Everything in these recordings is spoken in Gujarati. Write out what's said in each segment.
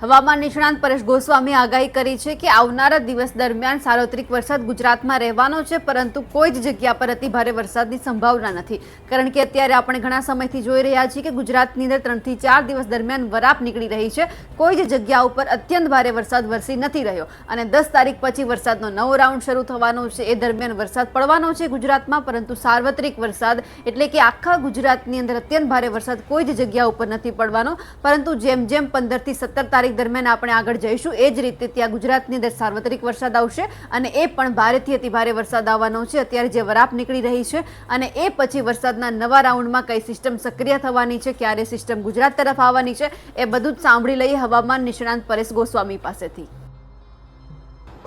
હવામાન નિષ્ણાંત પરેશ ગોસ્વામી આગાહી કરી છે કે આવનારા દિવસ દરમિયાન સાર્વત્રિક વરસાદ ગુજરાતમાં રહેવાનો છે, પરંતુ કોઈ જ જગ્યા પર અતિ ભારે વરસાદની સંભાવના નથી. કારણ કે અત્યારે આપણે ઘણા સમયથી જોઈ રહ્યા છીએ કે ગુજરાતની અંદર ત્રણથી ચાર દિવસ દરમિયાન વરાપ નીકળી રહી છે. કોઈ જ જગ્યા ઉપર અત્યંત ભારે વરસાદ વરસી નથી રહ્યો અને દસ તારીખ પછી વરસાદનો નવો રાઉન્ડ શરૂ થવાનો છે. એ દરમિયાન વરસાદ પડવાનો છે ગુજરાતમાં, પરંતુ સાર્વત્રિક વરસાદ એટલે કે આખા ગુજરાતની અંદર અત્યંત ભારે વરસાદ કોઈ જ જગ્યા ઉપર નથી પડવાનો. પરંતુ જેમ જેમ પંદરથી સત્તર તારીખ દરમિયાન આપણે આગળ જઈશું. એ જ રીતે ત્યાં ગુજરાતની અંદર સાર્વત્રિક વરસાદ આવશે અને એ પણ ભારેથી અતિ ભારે વરસાદ આવવાનો છે. અત્યારે જે વરાપ નીકળી રહી છે અને એ પછી વરસાદના નવા રાઉન્ડમાં કઈ સિસ્ટમ સક્રિય થવાની છે, ક્યારે સિસ્ટમ ગુજરાત તરફ આવવાની છે, એ બધું જ સાંભળી લઈએ હવામાન નિષ્ણાંત પરેશ ગોસ્વામી પાસેથી.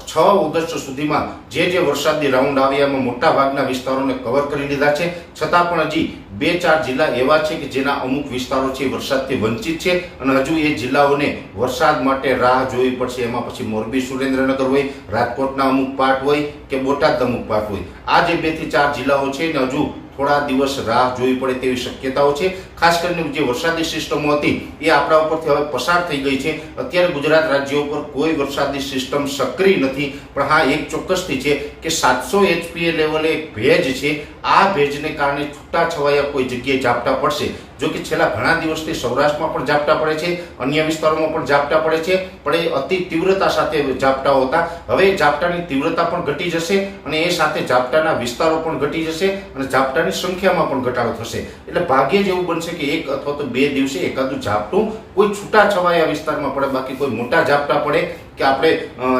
છ ઓગસ્ટ સુધીમાં જે જે વરસાદી રાઉન્ડ આવ્યા એમાં મોટા ભાગના વિસ્તારોને કવર કરી લીધા છે. છતાં પણ હજી બે ચાર જિલ્લા એવા છે કે જેના અમુક વિસ્તારો છે વરસાદથી વંચિત છે અને હજુ એ જિલ્લાઓને વરસાદ માટે રાહ જોવી પડશે. એમાં પછી મોરબી સુરેન્દ્રનગર હોય, રાજકોટના અમુક પાર્ટ હોય કે બોટાદ અમુક પાર્ટ હોય. આ જે બેથી ચાર જિલ્લાઓ છે ને હજુ થોડા દિવસ રાહ જોવી પડે તેવી શક્યતાઓ છે. ખાસ કરીને જે વરસાદી સિસ્ટમો હતી, એ આપણા ઉપરથી હવે પસાર થઈ ગઈ છે. અત્યારે ગુજરાત રાજ્ય ઉપર કોઈ વરસાદી સિસ્ટમ સક્રિય નથી, પણ હા, એક ચોક્કસથી છે કે સાતસો એચપીએ લેવલે ભેજ છે. આ ભેજને કારણે છૂટા છવાયા કોઈ જગ્યાએ ઝાપટા પડશે. જો કે છેલ્લા ઘણા દિવસથી સૌરાષ્ટ્રમાં પણ ઝાપટા પડે છે, અન્ય વિસ્તારોમાં પણ ઝાપટા પડે છે, પણ એ અતિ તીવ્રતા સાથે ઝાપટાઓ હતા. હવે ઝાપટાની તીવ્રતા પણ ઘટી જશે અને એ સાથે ઝાપટાના વિસ્તારો પણ ઘટી જશે અને ઝાપટાની સંખ્યામાં પણ ઘટાડો થશે. એટલે ભાગ્યે જ એવું બનશે કે એક અથવા તો બે દિવસે એકાદું ઝાપટું કોઈ છૂટા છવાયા વિસ્તારમાં પડે, બાકી કોઈ મોટા ઝાપટા પડે કે આપણે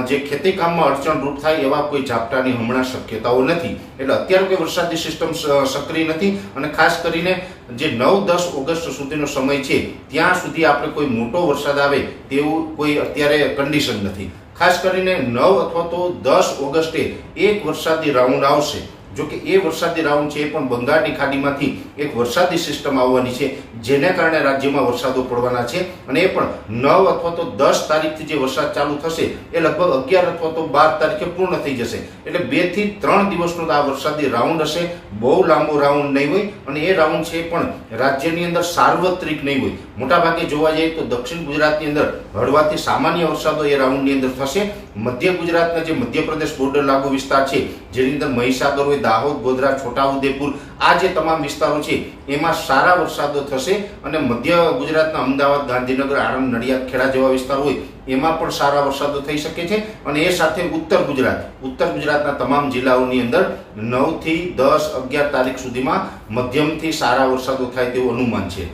જે ખેતી કામમાં અડચણરૂપ થાય એવા કોઈ ઝાપટાની હમણાં શક્યતાઓ નથી. એટલે અત્યારે કોઈ વરસાદની સિસ્ટમ સક્રિય નથી અને ખાસ કરીને જે નવ દસ ઓગસ્ટ સુધીનો સમય છે, ત્યાં સુધી આપણે કોઈ મોટો વરસાદ આવે તેવું કોઈ અત્યારે કન્ડિશન નથી. ખાસ કરીને નવ અથવા તો દસ ઓગસ્ટે એક વરસાદી રાઉન્ડ આવશે. જો કે એ વરસાદી રાઉન્ડ છે, એ પણ બંગાળની ખાડીમાંથી એક વરસાદી સિસ્ટમ આવવાની છે, જેને કારણે રાજ્યમાં વરસાદો પડવાના છે. અને એ પણ નવ અથવા તો દસ તારીખથી જે વરસાદ ચાલુ થશે, એ લગભગ અગિયાર અથવા તો બાર તારીખે પૂર્ણ થઈ જશે. એટલે બેથી ત્રણ દિવસનો આ વરસાદી રાઉન્ડ હશે. બહુ લાંબો રાઉન્ડ નહીં હોય, અને એ રાઉન્ડ છે એ પણ રાજ્યની અંદર સાર્વત્રિક નહીં હોય. મોટાભાગે જોવા જઈએ તો દક્ષિણ ગુજરાતની અંદર હળવાથી સામાન્ય વરસાદો એ રાઉન્ડની અંદર થશે. મધ્ય ગુજરાતના જે મધ્યપ્રદેશ બોર્ડર લાગુ વિસ્તાર છે, જેની અંદર મહીસાગર હોય દાહોદ, ગોધરા, છોટાઉદેપુર આ જે તમામ વિસ્તારો છે, એમાં સારા વરસાદો થશે અને મધ્ય ગુજરાતના અમદાવાદ, ગાંધીનગર, આણંદ, નડિયાદ, ખેડા જેવા વિસ્તાર હોય, એમાં પણ સારા વરસાદો થઈ શકે છે અને એ સાથે ઉત્તર ગુજરાત. ઉત્તર ગુજરાતના તમામ જિલ્લાઓની અંદર નવથી દસ અગિયાર તારીખ સુધીમાં મધ્યમથી સારા વરસાદો થાય તેવું અનુમાન છે.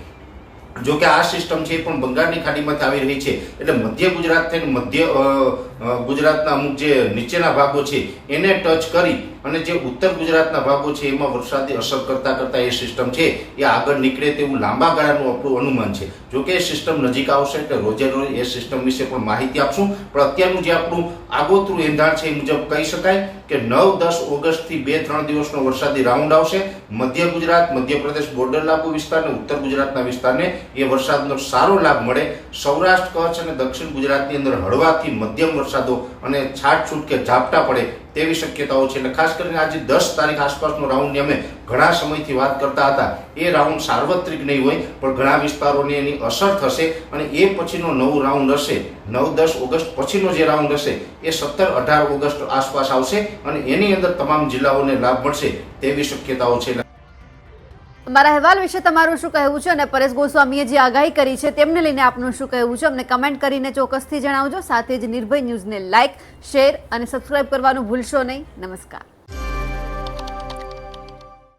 જો કે આ સિસ્ટમ છે એ પણ બંગાળની ખાડીમાંથી આવી રહી છે. એટલે મધ્ય ગુજરાત થઈને મધ્ય ગુજરાતના અમુક જે નીચેના ભાગો છે, એને ટચ કરી અને જે ઉત્તર ગુજરાતના ભાગો છે, એમાં વરસાદી અસર કરતા કરતા એ સિસ્ટમ છે, એ આગળ નીકળે તેવું લાંબા ગાળાનું આપણું અનુમાન છે. જો કે એ સિસ્ટમ નજીક આવશે એટલે રોજે રોજ એ સિસ્ટમ વિશે પણ માહિતી આપશું. પણ અત્યારનું જે આપણું આગોતરું એંધાણ છે એ મુજબ કહી શકાય કે નવ, દસ ઓગસ્ટથી બે, ત્રણ દિવસનો વરસાદી રાઉન્ડ આવશે. મધ્ય ગુજરાત, મધ્યપ્રદેશ બોર્ડર લાગુ વિસ્તાર અને ઉત્તર ગુજરાતના વિસ્તારને એ વરસાદનો સારો લાભ મળે. સૌરાષ્ટ્ર, કચ્છ અને દક્ષિણ ગુજરાતની અંદર હળવાથી મધ્યમ વરસાદો અને છાટછૂટ કે ઝાપટા પડે તેવી શક્યતાઓ છે. એટલે ખાસ કરીને આજે દસ તારીખ આસપાસનો રાઉન્ડની અમે ઘણા સમયથી વાત કરતા હતા. એ રાઉન્ડ સાર્વત્રિક નહીં હોય, પણ ઘણા વિસ્તારોની એની અસર થશે અને એ પછીનો નવો રાઉન્ડ હશે. નવ, દસ ઓગસ્ટ પછીનો જે રાઉન્ડ હશે, એ સત્તર, અઢાર ઓગસ્ટ આસપાસ આવશે અને એની અંદર તમામ જિલ્લાઓને લાભ મળશે તેવી શક્યતાઓ છે. અમારા અહેવાલ વિશે તમારું શું કહેવું છે અને પરેશ ગોસ્વામીએ જે આગાહી કરી છે તેમને લઈને આપનું શું કહેવું છે? અમને કમેન્ટ કરીને ચોક્કસથી જણાવજો. સાથે જ નિર્ભય ન્યૂઝને લાઇક શેર અને સબસ્ક્રાઇબ કરવાનું ભૂલશો નહીં. નમસ્કાર.